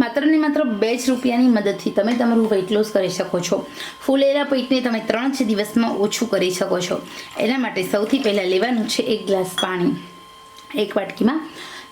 માત્ર ને માત્ર બે જ રૂપિયાની મદદથી તમે તમારું વેઇટ લોસ કરી શકો છો. ફૂલેલા પેટને તમે ત્રણ જ દિવસમાં ઓછું કરી શકો છો. એના માટે સૌથી પહેલાં લેવાનું છે એક ગ્લાસ પાણી. એક વાટકીમાં.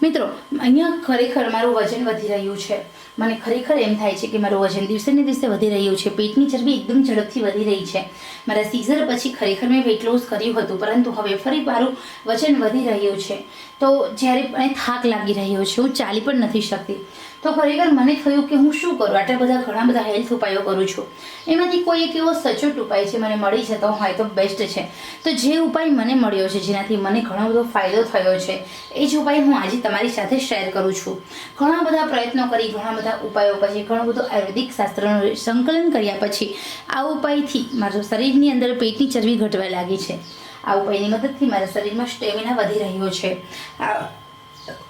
મિત્રો, અહીંયા ખરેખર મારું વજન વધી રહ્યું છે. મને ખરેખર એમ થાય છે કે મારું વજન દિવસે ને દિવસે વધી રહ્યું છે. પેટની ચરબી એકદમ ઝડપથી વધી રહી છે. મારા સીઝર પછી ખરેખર મેં વેઇટ લોસ કર્યું હતું, પરંતુ હવે ફરી મારું વજન વધી રહ્યું છે. તો જ્યારે મને થાક લાગી રહ્યો છે, હું ચાલી પણ નથી શકતી. તો ખરેખર મને થયું કે હું શું કરું? આટલા બધા ઘણા બધા હેલ્થ ઉપાયો કરું છું. એમાંથી કોઈ એક એવો સચોટ ઉપાય છે, મને મળી જતો હોય તો બેસ્ટ છે. તો જે ઉપાય મને મળ્યો છે, જેનાથી મને ઘણો બધો ફાયદો થયો છે, એ જ ઉપાય હું આજે તમારી સાથે શેર કરું છું. ઘણા બધા પ્રયત્નો કરી, ઘણા બધા ઉપાયો પછી, ઘણું બધું આયુર્વેદિક શાસ્ત્રનું સંકલન કર્યા પછી, આ ઉપાયથી મારું શરીરની અંદર પેટની ચરબી ઘટવા લાગી છે. આ ઉપાયની મદદથી મારા શરીરમાં સ્ટેમિના વધી રહ્યો છે. આ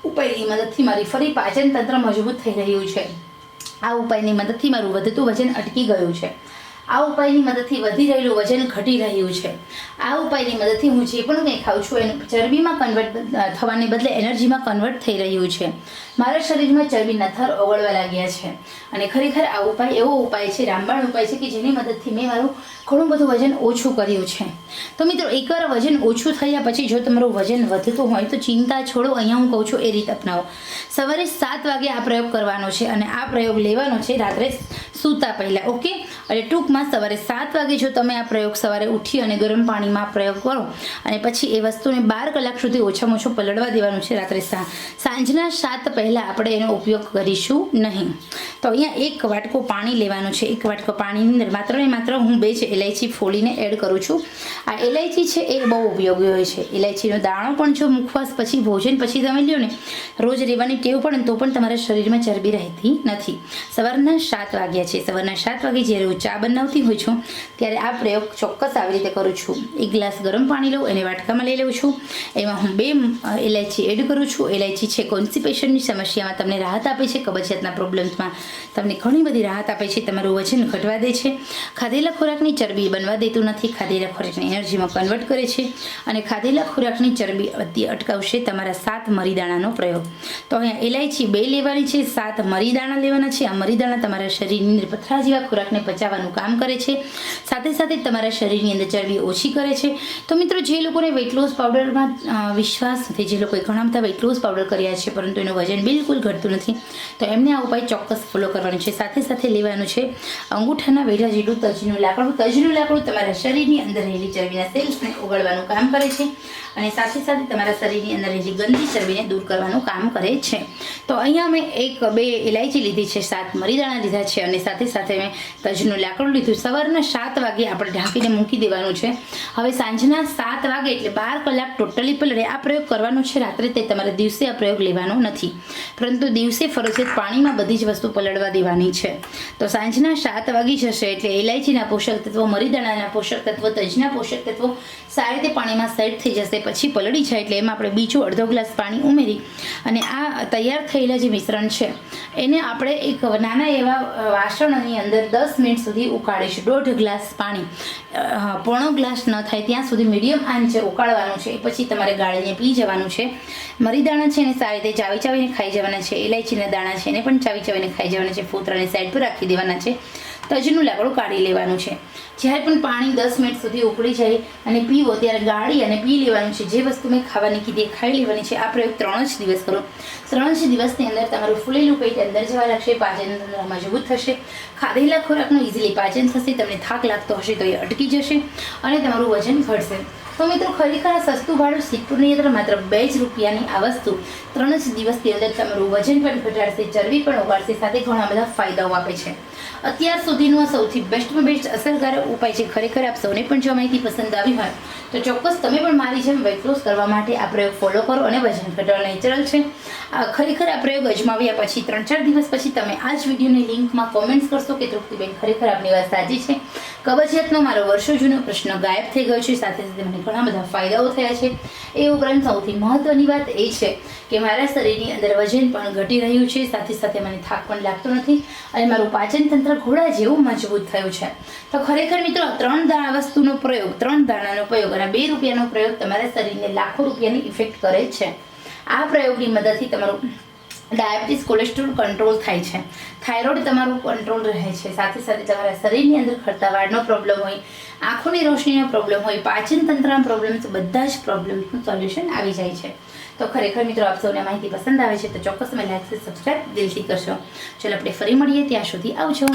ઉપાયની મદદથી મારી ફરી પાચન તંત્ર મજબૂત થઈ રહ્યું છે. આ ઉપાયની મદદથી મારું વધતું વજન અટકી ગયું છે. આ ઉપાયની મદદથી વધી રહેલું વજન ઘટી રહ્યું છે. આ ઉપાયની મદદથી હું જે પણ કંઈ ખાઉં છું એનું ચરબીમાં કન્વર્ટ થવાને બદલે એનર્જીમાં કન્વર્ટ થઈ રહ્યું છે. મારા શરીરમાં ચરબીના થર ઓગળવા લાગ્યા છે. અને ખરેખર આ ઉપાય એવો ઉપાય છે, રામબાણ ઉપાય છે કે જેની મદદથી મેં મારું ઘણું બધું વજન ઓછું કર્યું છે. તો મિત્રો, એકવાર વજન ઓછું થયા પછી જો તમારું વજન વધતું હોય તો ચિંતા છોડો, અહીંયા હું કહું છું એ રીત અપનાવો. સવારે સાત વાગે આ પ્રયોગ કરવાનો છે અને આ પ્રયોગ લેવાનો છે રાત્રે સૂતા પહેલાં, ઓકે? એટલે ટૂંકમાં સવારે સાત વાગે જો તમે આ પ્રયોગ સવારે ઉઠી અને ગરમ પાણીમાં પ્રયોગ કરો અને પછી એ વસ્તુને બાર કલાક સુધી ઓછામાં ઓછું પલળવા દેવાનું છે રાત્રે સાંજના સાત પહેલાં આપણે એનો ઉપયોગ કરીશું નહીં. તો અહીંયા એક વાટકો પાણી લેવાનું છે, એક વાટકો પાણીની અંદર માત્ર ને માત્ર હું બે જ ઇલાયચી ફોડીને એડ કરું છું. આ ઇલાયચી છે, એ બહુ ઉપયોગી હોય છે. ઇલાયચીનો દાણો પણ જો મુખવાસ પછી, ભોજન પછી તમે લ્યો ને, રોજ રહેવાની ટેવ પડે તો પણ તમારા શરીરમાં ચરબી રહેતી નથી. સવારના સાત વાગ્યા છે. સવારના સાત વાગે જ્યારે હું ચા બનાવતી હોઉં છું, ત્યારે આ પ્રયોગ ચોક્કસ આવી રીતે કરું છું. એક ગ્લાસ ગરમ પાણી લઉં, એને વાટકામાં લઈ લઉં છું. એમાં હું બે ઇલાયચી એડ કરું છું. ઇલાયચી છે, કોન્સ્ટિપેશનની સમસ્યામાં તમને રાહત આપે છે. કબજિયાતના પ્રોબ્લેમ્સમાં તમને ઘણી બધી રાહત આપે છે. તમારું વજન ઘટવા દે છે. ખાધેલા ખોરાકની ચરબી બનવા દેતું નથી, ખાધેલા ખોરાકને એનર્જીમાં કન્વર્ટ કરે છે અને ખાધેલા ખોરાકની ચરબી અતિ અટકાવશે તમારા સાત મરીદાણાનો પ્રયોગ. તો અહીંયા ઇલાયચી બે લેવાની છે, સાત મરીદાણા લેવાના છે. આ મરીદાણા તમારા શરીરની અંદર પથરા જેવા ખોરાકને પચાવવાનું કામ કરે છે. સાથે સાથે તમારા શરીરની અંદર ચરબી ઓછી કરે છે. તો મિત્રો, જે લોકોને વેઇટ લોસ પાવડરમાં વિશ્વાસ નથી, જે લોકોએ ઘણા બધા વેઇટ લોસ પાવડર કર્યા છે, પરંતુ એનું વજન બિલકુલ ઘટતું નથી, તો એમને આ ઉપાય ચોક્કસ ફોલો કરવાનો છે. સાથે સાથે લેવાનું છે અંગૂઠાના વેઢા જેટલું તજનું લાકડું તજનું લાકડું તમારા શરીરની અંદર રહેલી ચરબીના સેલ્સને ઓગળવાનું કામ કરે છે. અને સાથે સાથે તમારા શરીરની અંદર જે ગંદી ચરબીને દૂર કરવાનું કામ કરે છે. તો અહીંયા મેં એક, બે ઇલાયચી લીધી છે, સાત મરીદાણા લીધા છે અને સાથે સાથે મેં તજનું લાકડું લીધું. સવારના સાત વાગે આપણે ઢાંકીને મૂકી દેવાનું છે. હવે સાંજના સાત વાગે એટલે બાર કલાક ટોટલી પલળે આ પ્રયોગ કરવાનો છે. રાત્રે તે તમારે દિવસે આ પ્રયોગ લેવાનો નથી. પરંતુ દિવસે ફરજિયાત પાણીમાં બધી જ વસ્તુ પલળવા દેવાની છે. તો સાંજના સાત વાગી જશે એટલે ઇલાયચીના પોષક તત્વો, મરીદાણાના પોષક તત્વો, તજના પોષક તત્વો સારી રીતે પાણીમાં સેટ થઈ જશે. પછી પલળી જાય એટલે એમાં આપણે બીજું અડધો ગ્લાસ પાણી ઉમેરી અને આ તૈયાર થયેલા જે મિશ્રણ છે, એને આપણે એક નાના એવા વાસણની અંદર દસ મિનિટ સુધી ઉકાળીશું. દોઢ ગ્લાસ પાણી. પોણો ગ્લાસ ન થાય ત્યાં સુધી મીડિયમ આંચે ઉકાળવાનું છે પછી તમારે ગાળીને પી જવાનું છે. મરીદાણા છે એને સારી રીતે ચાવી ચાવીને ખાઈ જવાના છે. ઇલાયચીના દાણા છે એને પણ ચાવી ચાવીને ખાઈ જવાના છે. ફોતરાને સાઈડ પર રાખી દેવાના છે. તજનું લાકડું કાઢી લેવાનું છે. જ્યારે પણ પાણી દસ મિનિટ સુધી ઉકળી જાય અને પીવો ત્યારે ગાળી અને પી લેવાનું છે. જે વસ્તુ મેં ખાવાની કીધી ખાઈ લેવાની છે. આ પ્રયોગ ત્રણ જ દિવસ કરો. ત્રણ જ દિવસની અંદર તમારું ફૂલેલું પેટ અંદર જવા લાગશે, પાચન મજબૂત થશે. ખાધેલા ખોરાકનું ઇઝીલી પાચન થશે, તમને થાક લાગતો હશે તો એ અટકી જશે અને તમારું વજન ઘટશે. તો મિત્રો ખરેખર સસ્તું ભાડું સિક્કુરની અંદર માત્ર બે જ રૂપિયાની આ વસ્તુ ત્રણ જ દિવસની અંદર તમારું વજન પણ ઘટાડશે, ચરબી પણ ઉગાડશે સાથે ઘણા બધા ફાયદાઓ આપે છે. અત્યાર સુધીનો સૌથી બેસ્ટમાં બેસ્ટ અસરકારક ઉપાય છે ખરેખર આપ સૌને પણ જો માહિતી પસંદ આવી હોય, તો ચોક્કસ તમે પણ મારી જેમ વેટ લોસ કરવા માટે આ પ્રયોગ ફોલો કરો અને વજન ઘટાડવા નેચરલ છે. ખરેખર આ પ્રયોગ અજમાવ્યા પછી ત્રણ ચાર દિવસ પછી તમે આ જ વિડીયોની લિંકમાં કોમેન્ટ્સ કરશો કે તૃપ્તિબેન ખરેખર આપની વાત સાચી છે. કબજિયાતનો મારો વર્ષો જૂનો પ્રશ્ન ગાયબ થઈ ગયો છે. સાથે સાથે મને ઘણા બધા ફાયદાઓ થયા છે. એ ઉપરાંત સૌથી મહત્વની વાત એ છે કે મારા શરીરની અંદર વજન પણ ઘટી રહ્યું છે. સાથે સાથે મને થાક પણ લાગતો નથી અને મારું પાચન તંત્ર ઘોડા જેવું મજબૂત થયું છે. તો ખરેખર મિત્રો ત્રણ દાણા વસ્તુનો પ્રયોગ, ત્રણ દાણાનો પ્રયોગ અને બે રૂપિયાનો પ્રયોગ તમારા શરીરને લાખો રૂપિયાની ઇફેક્ટ કરે છે. આ પ્રયોગની મદદથી તમારું ડાયાબિટીસ કોલેસ્ટ્રોલ કંટ્રોલ થાય છે. થાઇરોઇડ તમારું કંટ્રોલ રહે છે. સાથે સાથે તમારા શરીરની અંદર ખરતા વાળનો પ્રોબ્લેમ હોય, આંખોની રોશનીનો પ્રોબ્લેમ હોય, પાચન તંત્રના પ્રોબ્લેમ બધા જ પ્રોબ્લેમનું સોલ્યુશન આવી જાય છે. તો ખરેખર મિત્રો આપ સૌને માહિતી પસંદ આવે છે, તો ચોક્કસ તમે લાઈક સબસ્ક્રાઈબ દિલથી કરશો. ચલો આપણે ફરી મળીએ ત્યાં સુધી આવજો.